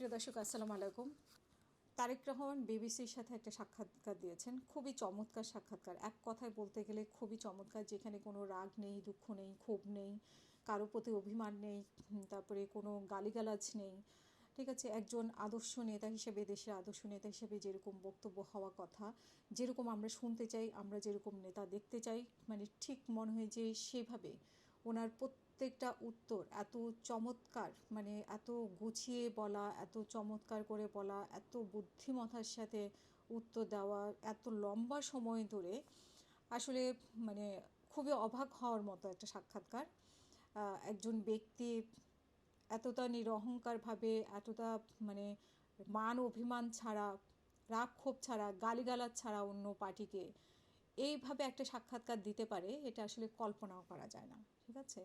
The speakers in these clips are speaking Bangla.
প্রিয় দর্শক, আসসালামু আলাইকুম। তারেক রহমান বিবিসির সাথে একটা সাক্ষাৎকার দিয়েছেন। খুবই চমৎকার সাক্ষাৎকার। এক কথায় বলতে গেলে খুবই চমৎকার, যেখানে কোনো রাগ নেই, দুঃখ নেই, ক্ষোভ নেই, কারও প্রতি অভিমান নেই তারপরে কোনো গালিগালাজ নেই, ঠিক আছে? একজন আদর্শ নেতা হিসেবে, দেশের আদর্শ নেতা হিসেবে যেরকম বক্তব্য হওয়া কথা, যেরকম আমরা শুনতে চাই, আমরা যেরকম নেতা দেখতে চাই মানে ঠিক মনে হয় যে সেভাবে ওনার প্রত্যেকটা উত্তর এত চমৎকার মানে এত গুছিয়ে বলা, এত চমৎকার করে বলা, এত বুদ্ধিমতার সাথে উত্তর দেওয়া, এত লম্বা সময় ধরে আসলে মানে খুবই অবাক হওয়ার মতো একটা সাক্ষাৎকার। একজন ব্যক্তি এতটা নিরহংকারভাবে, এতটা মানে মান অভিমান ছাড়া, রাগ ক্ষোভ ছাড়া, গালিগালাজ ছাড়া অন্য পার্টিকে এইভাবে একটা সাক্ষাৎকার দিতে পারে, এটা আসলে কল্পনাও করা যায় না, ঠিক আছে?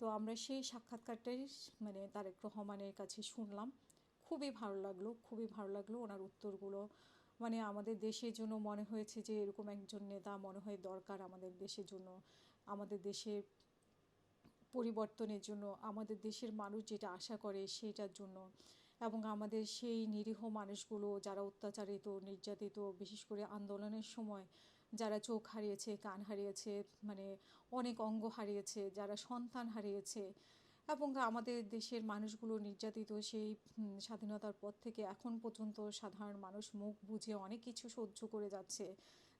তো আমরা সেই সাক্ষাৎকারটাই মানে তারেক রহমানের কাছে শুনলাম। খুবই ভালো লাগল, খুবই ভালো লাগল ওনার উত্তরগুলো। মানে আমাদের দেশের জন্য মনে হয়েছে যে এরকম একজন নেতা মনে হয় দরকার আমাদের দেশের জন্য, আমাদের দেশের পরিবর্তনের জন্য, আমাদের দেশের মানুষ যেটা আশা করে সেটার জন্য। এবং আমাদের সেই নিরীহ মানুষগুলো যারা অত্যাচারিত, নির্যাতিত, বিশেষ করে আন্দোলনের সময় যারা চোখ হারিয়েছে, কান হারিয়েছে মানে অনেক অঙ্গ হারিয়েছে, যারা সন্তান হারিয়েছে এবং আমাদের দেশের মানুষগুলো নির্যাতিত সেই স্বাধীনতার পর থেকে এখন পর্যন্ত সাধারণ মানুষ মুখ বুঝে অনেক কিছু সহ্য করে যাচ্ছে।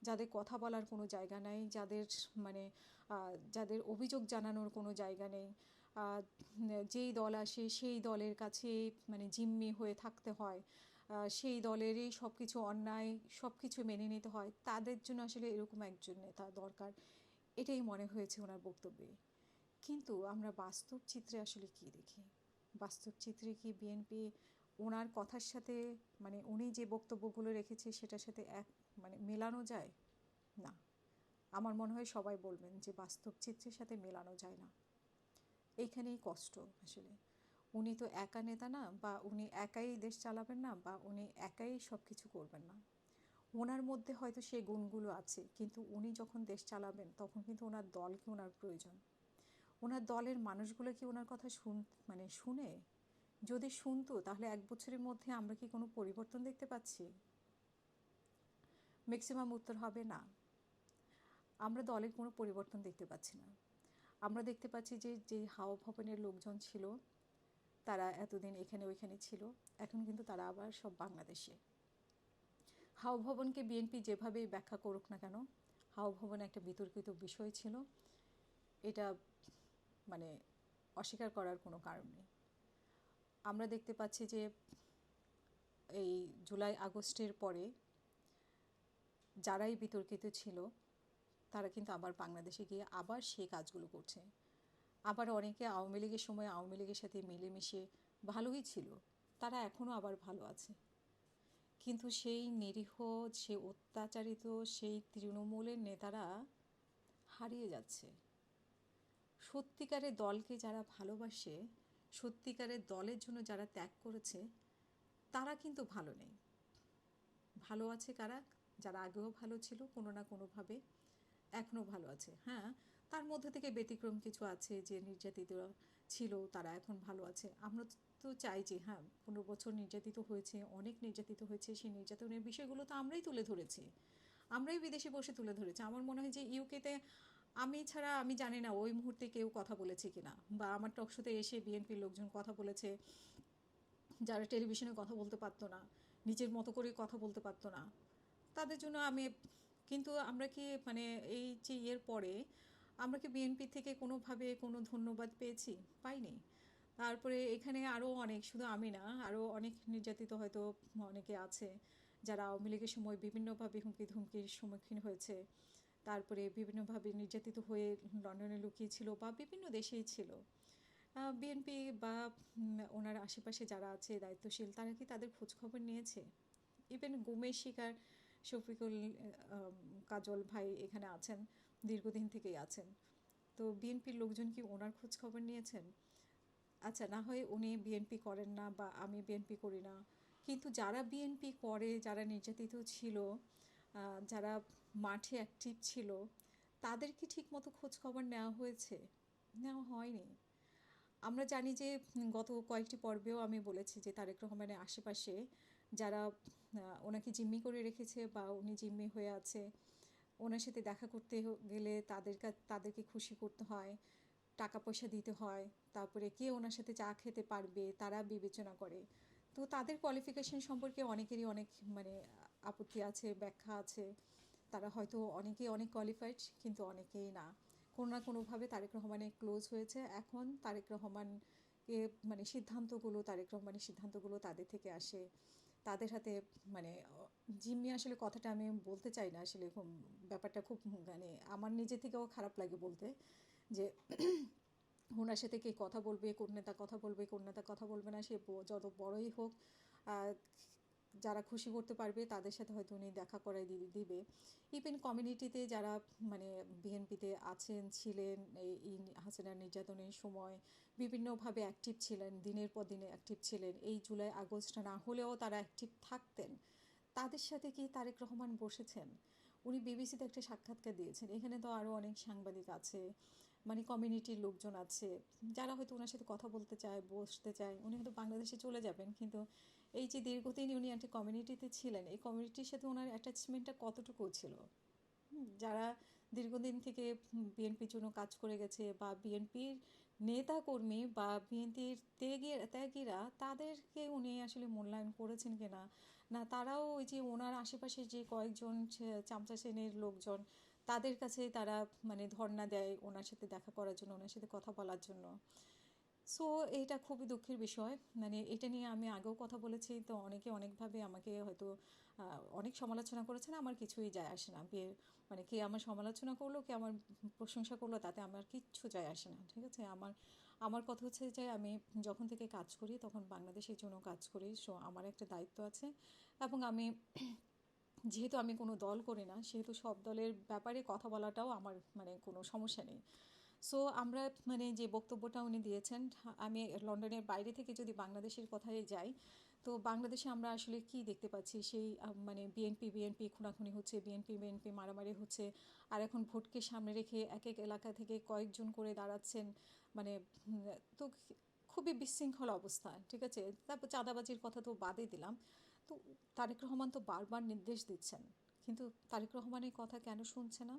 যাদের কথা বলার কোনো জায়গা নাই, যাদের মানে যাদের অভিযোগ জানানোর কোনো জায়গা নেই। যেই দল আসে, সেই দলের কাছে মানে জিম্মি হয়ে থাকতে হয়। সেই দলেরই সব কিছু অন্যায় সব কিছু মেনে নিতে হয়। তাদের জন্য আসলে এরকম একজন নেতা দরকার, এটাই মনে হয়েছে ওনার বক্তব্যে। কিন্তু আমরা বাস্তব চিত্রে আসলে কি দেখি? বাস্তব চিত্রে কি বিএনপি ওনার কথার সাথে মানে উনি যে বক্তব্যগুলো রেখেছে সেটার সাথে এক মানে মেলানো যায়? না। আমার মনে হয় সবাই বলবেন যে বাস্তব চিত্রের সাথে মেলানো যায় না। এইখানেই কষ্ট আসলে। উনি তো একা নেতা না বা উনি একাই দেশ চালাবেন না বা উনি একাই সব কিছু করবেন না। ওনার মধ্যে হয়তো সেই গুণগুলো আছে, কিন্তু উনি যখন দেশ চালাবেন তখন কিন্তু ওনার দলকে ওনার প্রয়োজন। ওনার দলের মানুষগুলো কি ওনার কথা শুন মানে শুনে? যদি শুনতো তাহলে এক বছরের মধ্যে আমরা কি কোনো পরিবর্তন দেখতে পাচ্ছি? ম্যাক্সিমাম উত্তর হবে না। আমরা দলের কোনো পরিবর্তন দেখতে পাচ্ছি না। আমরা দেখতে পাচ্ছি যে যে হাওয়া ভবনের লোকজন ছিল তারা এতদিন এখানে ওইখানে ছিল। এখন কিন্তু তারা আবার সব বাংলাদেশে। হাওয়া ভবনকে বিএনপি যেভাবেই ব্যাখ্যা করুক না কেন হাওয়া ভবন একটা বিতর্কিত বিষয় ছিল। এটা মানে অস্বীকার করার কোনো কারণ নেই। আমরা দেখতে পাচ্ছি যে এই জুলাই আগস্টের পরে যারাই বিতর্কিত ছিল, তারা কিন্তু আবার বাংলাদেশে গিয়ে আবার সেই কাজগুলো করছে। আবার অনেকে আওয়ামী লীগের সময় আওয়ামী লীগের সাথে মিলেমিশে ভালোই ছিল, তারা এখনও আবার ভালো আছে। কিন্তু সেই নিরীহ, সে অত্যাচারিত, সেই তৃণমূলের নেতারা হারিয়ে যাচ্ছে। সত্যিকারের দলকে যারা ভালোবাসে, সত্যিকারের দলের জন্য যারা ত্যাগ করেছে, তারা কিন্তু ভালো নেই। ভালো আছে কারা? যারা আগেও ভালো ছিল, কোনো না কোনোভাবে এখনও ভালো আছে। হ্যাঁ তার মধ্যে থেকে ব্যতিক্রম কিছু আছে যে নির্যাতিত ছিল, তারা এখন ভালো আছে। আমরা তো চাই যে হ্যাঁ পনেরো বছর নির্যাতিত হয়েছে, অনেক নির্যাতিত হয়েছে, সেই নির্যাতনের বিষয়গুলো তো আমরাই তুলে ধরেছি। আমরাই বিদেশে বসে তুলে ধরেছি। আমার মনে হয় যে ইউকেতে আমি ছাড়া, আমি জানি না ওই মুহূর্তে কেউ কথা বলেছে কিনা। বা আমার টকশোতে এসে বিএনপির লোকজন কথা বলেছে, যারা টেলিভিশনে কথা বলতে পারতো না, নিজের মতো করে কথা বলতে পারতো না। তাদের জন্য আমি, কিন্তু আমরা কি মানে এই যে ইয়ের পরে আমরা কি বিএনপি থেকে কোনোভাবে কোনো ধন্যবাদ পেয়েছি? পাইনি। তারপরে এখানে আরও অনেক, শুধু আমি না, আরও অনেক নির্যাতিত হয়তো অনেকে আছে, যারা আওয়ামী লীগের সময় বিভিন্নভাবে হুমকি ধুমকির সম্মুখীন হয়েছে। তারপরে বিভিন্নভাবে নির্যাতিত হয়ে লন্ডনে লুকিয়ে ছিল বা বিভিন্ন দেশেই ছিল। বিএনপি বা ওনার আশেপাশে যারা আছে, দায়িত্বশীল, তারা কি তাদের খোঁজখবর নিয়েছে? ইভেন গুমের শিকার শফিকুল কাজল ভাই এখানে আছেন। দীর্ঘদিন থেকেই আছেন। তো বিএনপির লোকজন কি ওনার খোঁজ খবর নিয়েছেন? আচ্ছা না হয় উনি বিএনপি করেন না বা আমি বিএনপি করি না। কিন্তু যারা বিএনপি করে, যারা নির্যাতিত ছিল যারা মাঠে অ্যাক্টিভ ছিল, তাদের কি ঠিকমতো খোঁজ খবর নেওয়া হয়েছে? নেওয়া হয়নি। আমরা জানি যে গত কয়েকটি পর্বেও আমি বলেছি যে তারেক রহমানের আশেপাশে যারা ওনাকে জিম্মি করে রেখেছে বা উনি জিম্মি হয়ে আছে ওনার সাথে দেখা করতে গেলে তাদের তাদেরকে খুশি করতে হয়, টাকা পয়সা দিতে হয়, তারপরে কে ওনার সাথে চা খেতে পারবে তারা বিবেচনা করে। তো তাদের কোয়ালিফিকেশন সম্পর্কে অনেকেরই অনেক মানে আপত্তি আছে, ব্যাখ্যা আছে। তারা হয়তো অনেকেই অনেক কোয়ালিফাইড কিন্তু অনেকেই না। কোনো না কোনোভাবে তারেক রহমানের ক্লোজ হয়েছে। এখন তারেক রহমান মানে সিদ্ধান্তগুলো, তারেক রহমানের সিদ্ধান্তগুলো তাদের থেকে আসে। তাদের সাথে মানে জিম্মি আসলে কথাটা আমি বলতে চাই না। আসলে ব্যাপারটা খুব মানে আমার নিজে থেকেও খারাপ লাগে বলতে যে, ওনার সাথে কে কথা বলবে, কোন নেতা কথা বলবে, কোন নেতা কথা বলবে না, সে যত বড়ই হোক যারা খুশি করতে পারবে, তাদের সাথে হয়তো উনি দেখা করাই দিবে। ইভেন কমিউনিটিতে যারা মানে বিএনপিতে আছেন, ছিলেন, এই হাসিনা নির্যাতনের সময়, বিভিন্নভাবে অ্যাক্টিভ ছিলেন, দিনের পর দিনে অ্যাক্টিভ ছিলেন, এই জুলাই, আগস্ট না হলেও তারা অ্যাক্টিভ থাকতেন। তাদের সাথে কি তারেক রহমান বসেছেন? উনি বিবিসিতে একটা সাক্ষাৎকার দিয়েছেন। এখানে তো আরও অনেক সাংবাদিক আছে মানে কমিউনিটির লোকজন আছে, যারা হয়তো ওনার সাথে কথা বলতে চায়, বসতে চায়, উনি হয়তো বাংলাদেশে চলে যাবেন, কিন্তু এই যে দীর্ঘদিন উনি একটা কমিউনিটিতে ছিলেন, এই কমিউনিটির সাথে ওনার অ্যাটাচমেন্টটা কতটুকু ছিল? যারা দীর্ঘদিন থেকে বিএনপির জন্য কাজ করে গেছে বা বিএনপির নেতা কর্মী বা বিএনপির ত্যাগী, ত্যাগীরা, তাদেরকে উনি আসলে মূল্যায়ন করেছেন কিনা? না, তারাও ওই যে ওনার আশেপাশে যে কয়েকজন চামচা শ্রেণির লোকজন, তাদের কাছে তারা মানে ধর্ণা দেয় ওনার সাথে দেখা করার জন্য, ওনার সাথে কথা বলার জন্য। সো এটা খুবই দুঃখের বিষয়। মানে এটা নিয়ে আমি আগেও কথা বলেছি, তো অনেকে অনেকভাবে আমাকে হয়তো অনেক সমালোচনা করেছেন আমার কিছুই যায় আসে না। বিয়ে মানে কে আমার সমালোচনা করল, কে আমার প্রশংসা করল, তাতে আমার কিচ্ছু যায় আসে না, ঠিক আছে? আমার আমার কথা হচ্ছে যে, আমি যখন থেকে কাজ করি, তখন বাংলাদেশের জন্য কাজ করি সো আমার একটা দায়িত্ব আছে। এবং আমি, যেহেতু আমি কোনো দল করি না, সেহেতু সব দলের ব্যাপারে কথা বলাটাও আমার মানে কোনো সমস্যা নেই। সো আমরা মানে যে বক্তব্যটা উনি দিয়েছেন, আমি লন্ডনের বাইরে থেকে যদি বাংলাদেশের কথায় যাই, তো বাংলাদেশে আমরা আসলে কি দেখতে পাচ্ছি? সেই মানে বিএনপি বিএনপি খুনাখুনি হচ্ছে বিএনপি বিএনপি মারামারি হচ্ছে, আর এখন ভোটকে সামনে রেখে এক এক এলাকা থেকে কয়েকজন করে দাঁড়াচ্ছেন মানে তো খুবই বিশৃঙ্খল অবস্থা, ঠিক আছে? তারপর চাঁদাবাজির কথা তো বাদই দিলাম। তো তারেক রহমান তো বারবার নির্দেশ দিচ্ছেন, কিন্তু তারেক রহমানের কথা কেন শুনছে না?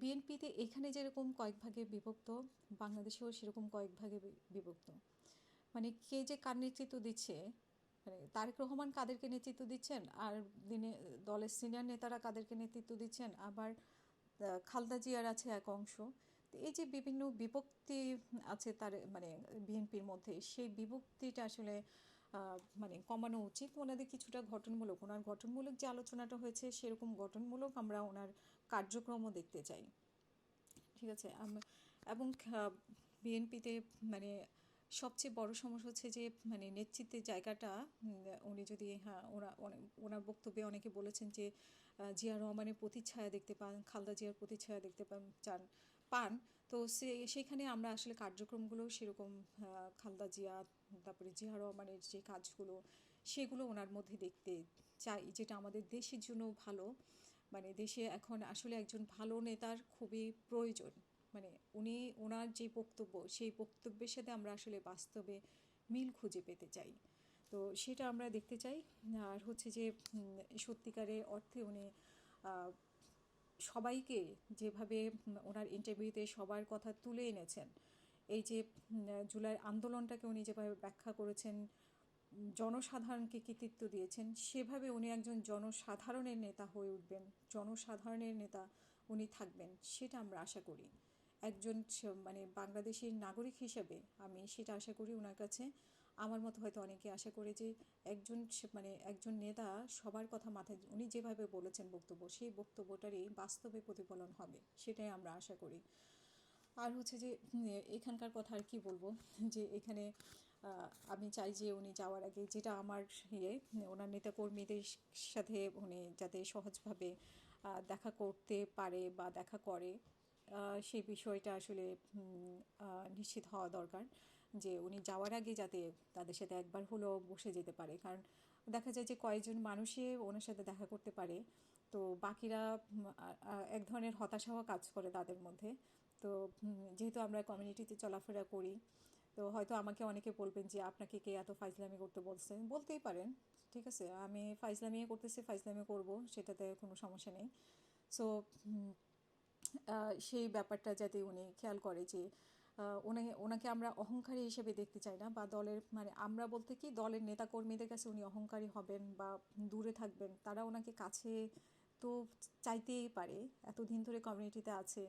বিএনপিতে এখানে যেরকম কয়েক ভাগে বিভক্ত, বাংলাদেশেও সেরকম কয়েক ভাগে বিভক্ত। মানে কে যে কার নেতৃত্ব দিচ্ছে মানে তারেক রহমান কাদেরকে নেতৃত্ব দিচ্ছেন, আর দিনে, দলের সিনিয়র নেতারা কাদেরকে নেতৃত্ব দিচ্ছেন, আবার খালদা জিয়ার আছে এক অংশ। তো এই যে বিভিন্ন বিভক্তি আছে তার মানে বিএনপির মধ্যে, সেই বিভক্তিটা আসলে মানে কমানো উচিত। ওনাদের কিছুটা গঠনমূলক, ওনার গঠনমূলক যে আলোচনাটা হয়েছে, সেরকম গঠনমূলক আমরা ওনার কার্যক্রমও দেখতে চাই। ঠিক আছে? এবং বিএনপিতে মানে সবচেয়ে বড় সমস্যা হচ্ছে যে মানে নেতৃত্বের জায়গাটা উনি যদি হ্যাঁ ওরা ওনার বক্তব্যে অনেকে বলেছেন যে জিয়া রহমানের প্রতিচ্ছায়া দেখতে পান, খালদা জিয়ার প্রতিচ্ছায়া দেখতে পান, চান, পান। তো সে, সেখানে আমরা আসলে কার্যক্রমগুলো সেরকম খালদা জিয়া, তারপরে জিয়া রহমানের যে কাজগুলো, সেগুলো ওনার মধ্যে দেখতে চাই, যেটা আমাদের দেশের জন্য ভালো। মানে দেশে এখন আসলে একজন ভালো নেতার খুবই প্রয়োজন। মানে উনি ওনার যে বক্তব্য, সেই বক্তব্যের সাথে আমরা আসলে বাস্তবে মিল খুঁজে পেতে চাই। তো সেটা আমরা দেখতে চাই। আর হচ্ছে যে সত্যিকারের অর্থে উনি সবাইকে যেভাবে ওনার ইন্টারভিউতে সবার কথা তুলে এনেছেন, এই যে জুলাই আন্দোলনটাকে উনি যেভাবে ব্যাখ্যা করেছেন জনসাধারণকে কৃতিত্ব দিয়েছেন? সেভাবে উনি একজন জনসাধারণের নেতা হয়ে উঠবেন। জনসাধারণের নেতা উনি থাকবেন, সেটা আমরা আশা করি। একজন মানে বাংলাদেশের নাগরিক হিসেবে আমি সেটা আশা করি ওনার কাছে। আমার মতো হয়তো অনেকে আশা করে যে একজন মানে একজন নেতা সবার কথা মাথায়, উনি যেভাবে বলেছেন বক্তব্য, সেই বক্তব্যটারই বাস্তবে প্রতিফলন হবে, সেটাই আমরা আশা করি। আর হচ্ছে যে এখানকার কথা আর কি বলব? যে এখানে আমি চাই যে উনি যাওয়ার আগে যেটা আমার ইয়ে ওনার নেতাকর্মীদের সাথে উনি যাতে সহজভাবে দেখা করতে পারে বা দেখা করে সেই বিষয়টা আসলে নিশ্চিত হওয়া দরকার যে উনি যাওয়ার আগে যাতে তাদের সাথে একবার হলেও বসে যেতে পারে। কারণ দেখা যায় যে কয়েকজন মানুষই ওনার সাথে দেখা করতে পারে, তো বাকিরা এক ধরনের হতাশাও কাজ করে তাদের মধ্যে। তো যেহেতু আমরা কমিউনিটিতে চলাফেরা করি তো হয়তো আমাকে অনেকে বলবেন যে, আপনাকে কে এত ফাইজলামি করতে বলছে? বলতেই পারেন, ঠিক আছে? আমি ফাইজলামি করতেছি, ফাইজলামি করব, সেটাতে কোনো সমস্যা নেই। সো সেই ব্যাপারটা যাতে উনি খেয়াল করে যে ওনাকে ওনাকে আমরা অহংকারী হিসেবে দেখতে চাই না বা দলের মানে আমরা বলতে কি, দলের নেতাকর্মীদের কাছে উনি অহংকারী হবেন বা দূরে থাকবেন, তারা ওনাকে কাছে তো চাইতেই পারে, এতদিন ধরে কমিউনিটিতে আছে।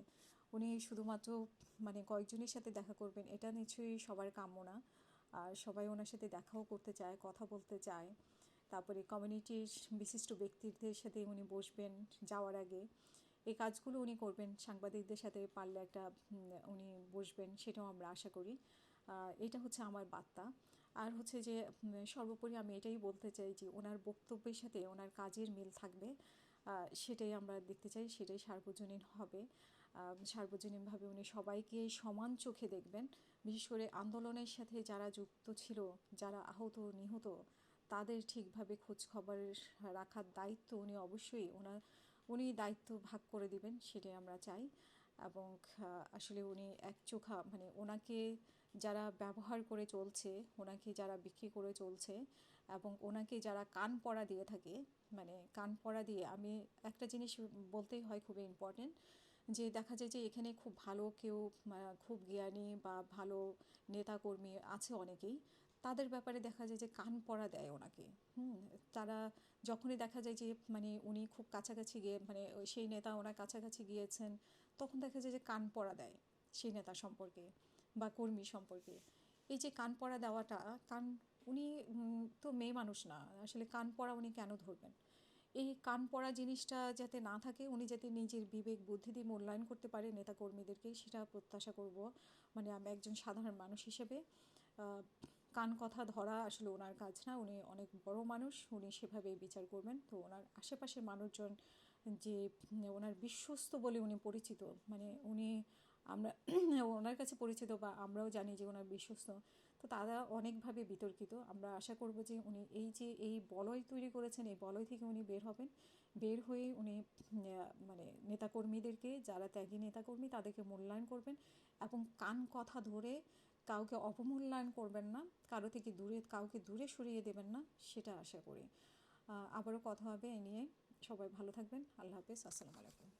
উনি শুধুমাত্র মানে কয়েকজনের সাথে দেখা করবেন, এটা নিশ্চয়ই সবার কাম্য না। আর সবাই ওনার সাথে দেখাও করতে চায়, কথা বলতে চায়। তারপরে কমিউনিটির বিশিষ্ট ব্যক্তিদের সাথে উনি বসবেন যাওয়ার আগে। এই কাজগুলো উনি করবেন, সাংবাদিকদের সাথে পারলে একটা উনি বসবেন, সেটাও আমরা আশা করি। এটা হচ্ছে আমার বার্তা। আর হচ্ছে যে সর্বোপরি আমি এটাই বলতে চাই যে, ওনার বক্তব্যের সাথে ওনার কাজের মিল থাকবে সেটাই আমরা দেখতে চাই, সেটাই সার্বজনীন হবে। সার্বজনীনভাবে উনি সবাইকে সমান চোখে দেখবেন। বিশেষ করে আন্দোলনের সাথে যারা যুক্ত ছিল, যারা আহত, নিহত, তাদের ঠিকভাবে খোঁজ খবর রাখার দায়িত্ব উনি অবশ্যই ওনার উনি দায়িত্ব ভাগ করে দিবেন, সেটাই আমরা চাই। এবং আসলে উনি এক চোখা মানে ওনাকে যারা ব্যবহার করে চলছে, ওনাকে যারা বিক্রি করে চলছে এবং ওনাকে যারা কান পড়া দিয়ে থাকে মানে কান পড়া দিয়ে, আমি একটা জিনিস বলতেই হয় খুবই ইম্পর্টেন্ট যে দেখা যায় যে এখানে খুব ভালো কেউ খুব জ্ঞানী বা ভালো নেতাকর্মী আছে অনেকেই। তাদের ব্যাপারে দেখা যায় যে কান পড়া দেয় ওনাকে। হুম, তারা যখনই দেখা যায় যে মানে উনি খুব কাছাকাছি গিয়ে মানে সেই নেতা ওনার কাছাকাছি গিয়েছেন, তখন দেখা যায় যে কান পড়া দেয় সেই নেতা সম্পর্কে বা কর্মী সম্পর্কে। এই যে কান পড়া দেওয়াটা, কান, উনি তো মেয়ে মানুষ না, আসলে কান পড়া উনি কেন ধরবেন? এই কান পড়া জিনিসটা যাতে না থাকে, উনি যাতে নিজের বিবেক, বুদ্ধি দিয়ে মূল্যায়ন করতে পারে নেতা কর্মীদেরকে সেটা প্রত্যাশা করব। মানে আমি একজন সাধারণ মানুষ হিসেবে কান কথা ধরা আসলে ওনার কাজ না, উনি অনেক বড় মানুষ, উনি সেভাবে বিচার করবেন। তো ওনার আশেপাশের মানুষজন যে ওনার বিশ্বস্ত বলে উনি পরিচিত মানে উনি আমরা, ওনার কাছে পরিচিত বা আমরাও জানি যে ওনার বিশ্বস্ত তো তারা অনেকভাবে বিতর্কিত। আমরা আশা করব যে উনি এই যে এই বলয় তৈরি করেছেন, এই বলয় থেকে উনি বের হবেন। বের হয়ে উনি মানে নেতাকর্মীদেরকে, যারা ত্যাগী নেতাকর্মী, তাদেরকে মূল্যায়ন করবেন এবং কান কথা ধরে কাউকে অপমূল্যায়ন করবেন না, কারও থেকে দূরে, কাউকে দূরে সরিয়ে দেবেন না, সেটা আশা করি। আবারও কথা হবে এ নিয়ে। সবাই ভালো থাকবেন। আল্লাহ হাফেজ। আসসালামু আলাইকুম।